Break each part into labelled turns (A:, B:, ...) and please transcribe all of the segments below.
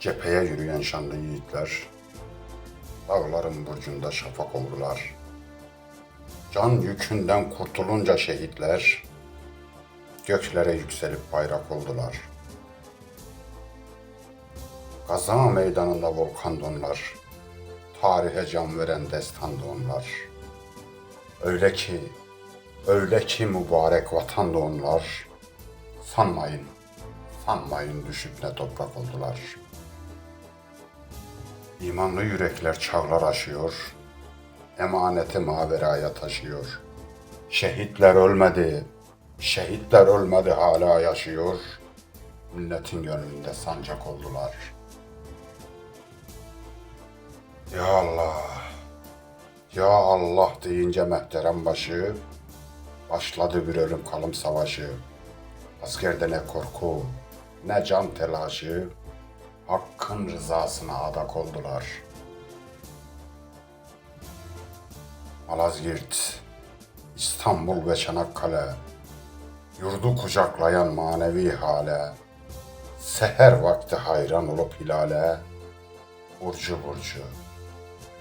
A: Cepheye yürüyen şanlı yiğitler, dağların burcunda şafak oldular. Can yükünden kurtulunca şehitler, göklere yükselip bayrak oldular. Gaza meydanında volkan donlar, tarihe can veren destandı onlar. Öyle ki, öyle ki mübarek vatandı onlar, sanmayın, sanmayın düşüp ne toprak oldular. İmanlı yürekler çağlar aşıyor, emaneti maveraya taşıyor. Şehitler ölmedi, şehitler ölmedi hala yaşıyor. Milletin gönlünde sancak oldular. Ya Allah, ya Allah deyince mehteren başı, başladı bir ölüm kalım savaşı. Askerde ne korku, ne can telaşı, Hakkın rızasına adak oldular. Malazgirt, İstanbul ve Çanakkale, yurdu kucaklayan manevi hale, seher vakti hayran olup hilale, burcu burcu,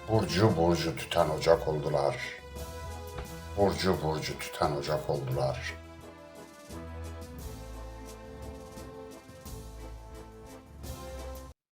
A: burcu burcu tüten ocak oldular. Burcu burcu tüten ocak oldular.''